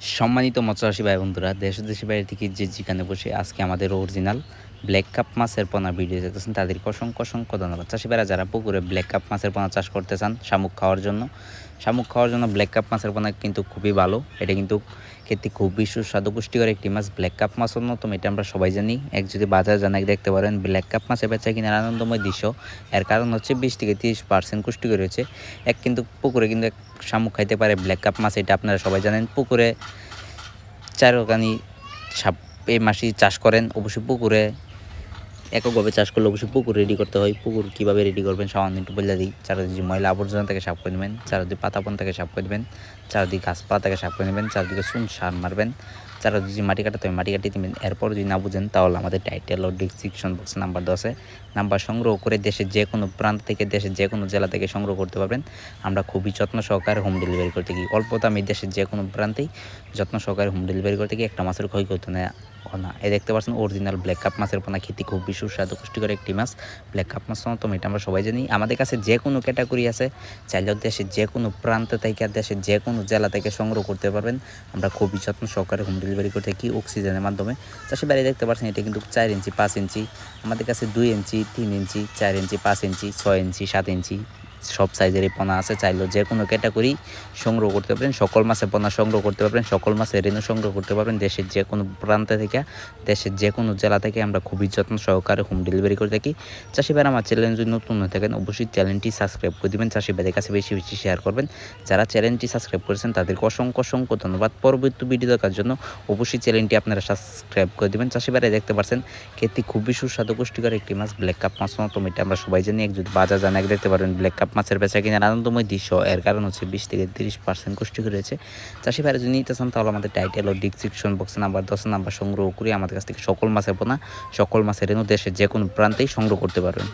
সম্মানিত মৎস্যাসী ভাই বন্ধুরা, দেশ ও দেশের বাইরে থেকে যে যেখানে বসে আজকে আমাদের অরিজিনাল ব্ল্যাক কাপ মাছের পোনা ভিডিও দেখতেছেন, তাদেরকে অসংখ্য অসংখ্য ধন্যবাদ। চাষি ভাইরা যারা পুকুরে ব্ল্যাক কাপ মাছের পোনা চাষ করতে চান, শামুক খাওয়ার জন্য, শামুক খাওয়ার জন্য ব্ল্যাক কাপ মাছের পোনা কিন্তু খুবই ভালো। এটা কিন্তু খেতে খুবই সুস্বাদু, পুষ্টিকর একটি মাছ। ব্ল্যাক কাপ মাছ অন্যতম, এটা আমরা সবাই জানি। এক যদি বাজার জানাক দেখতে পারেন, ব্ল্যাক কাপ মাছের বেচা কিনার আনন্দময় দৃশ্য। এর কারণ হচ্ছে বিশ থেকে তিরিশ পার্সেন্ট পুষ্টিকর রয়েছে এক কিন্তু পুকুরে কিন্তু এক শামুক খাইতে পারে ব্ল্যাক কাপ মাছ, এটা আপনারা সবাই জানেন। পুকুরে চারকানি সাপ এই মাসি চাষ করেন। অবশ্যই পুকুরে এককভাবে চাষ করলে অবশ্যই পুকুর রেডি করতে হয়। পুকুর কীভাবে রেডি করবেন সামান্য একটু বলে দিই। চারদিকে ময়লা আবর্জনা থেকে সাফ করে নেবেন, চারদিকে পাতাপন থেকে সাফ করে দেবেন চারদিকে গাছপালা থেকে সাফ করে নেবেন, চারদিকে চুন, সার মারবেন। চারদিকে যদি মাটি কাটাতে হয় মাটি কাটিয়ে দেবেন। এরপর যদি না বুঝেন, তাহলে আমাদের টাইটেল ও ডিসক্রিপশন বক্সে নাম্বার আছে। নাম্বার সংগ্রহ করে দেশের যে কোনো প্রান্ত থেকে, দেশের যে কোনো জেলা থেকে সংগ্রহ করতে পারবেন। আমরা খুবই যত্ন সহকারে হোম ডেলিভারি করতে গিয়ে, অল্প দামে দেশের যে কোনো প্রান্তেই যত্ন সহকারে হোম ডেলিভারি করতে গিয়ে একটা মাছের ক্ষয় করতে না। এ দেখতে পাচ্ছেন অরিজিনাল ব্ল্যাক কাপ মাছের পোনা। খেতে খুবই সুস্বাদু, পুষ্টিকর একটি মাছ। ব্ল্যাক কাপ মাছ তো এটা আমরা সবাই জানি। আমাদের কাছে যে কোনো ক্যাটাগরি আছে। চাইলেও দেশের যে কোনো প্রান্ত থেকে, দেশের যে কোনো জেলা থেকে সংগ্রহ করতে পারবেন। আমরা খুবই যত্ন সহকারে হোম ডেলিভারি করতে কি অক্সিজেনের মাধ্যমে? চাষি বাড়ি দেখতে পাচ্ছেন এটা কিন্তু চার ইঞ্চি, পাঁচ ইঞ্চি, আমাদের কাছে দুই ইঞ্চি, তিন ইঞ্চি, চার ইঞ্চি, পাঁচ ইঞ্চি, ছয় ইঞ্চি, সাত ইঞ্চি। সব সাইজেরই পোনা আছে, চাইলেও যে কোনো ক্যাটাগরি সংগ্রহ করতে পারবেন। সকল মাছের পোনা সংগ্রহ করতে পারবেন, সকল মাছের রেণু সংগ্রহ করতে পারবেন। দেশের যে কোনো প্রান্ত থেকে, দেশের যে কোনো জেলা থেকে আমরা খুবই যত্ন সহকারে হোম ডেলিভারি করে থাকি। চাষি ভাই আমার চ্যানেল যদি নতুন হয়ে থাকেন, অবশ্যই চ্যানেলটি সাবস্ক্রাইব করে দেবেন। চাষি ভাইদের কাছে বেশি বেশি শেয়ার করবেন। যারা চ্যানেলটি সাবস্ক্রাইব করেছেন, তাদেরকে অসংখ্য অসংখ্য ধন্যবাদ। পরবর্তী ভিডিও দেখার জন্য অবশ্যই চ্যানেলটি আপনারা সাবস্ক্রাইব করে দেবেন। চাষি ভাইরা দেখতে পাচ্ছেন খেতে খুবই সুস্বাদু, পুষ্টিকর একটি মাছ ব্ল্যাক কাপ মাছ মতো এটা আমরা সবাই জানি। এক যদি বাজার জানা দেখতে পারেন ব্ল্যাক কাপ মাছের বেচা কিনার আনন্দময় দৃশ্য। এর কারণ হচ্ছে বিশ থেকে তিরিশ পার্সেন্ট পুষ্টিকর রয়েছে। চাষি ভাইরা যদি নিতে চান, তাহলে আমাদের টাইটেল ও ডিসক্রিপশন বক্সে নাম্বার দশ নাম্বার সংগ্রহ করে। আমাদের কাছ থেকে সকল মাছের পোনা সকল মাছের রেণু দেশের যে কোনো প্রান্তেই সংগ্রহ করতে পারবেন।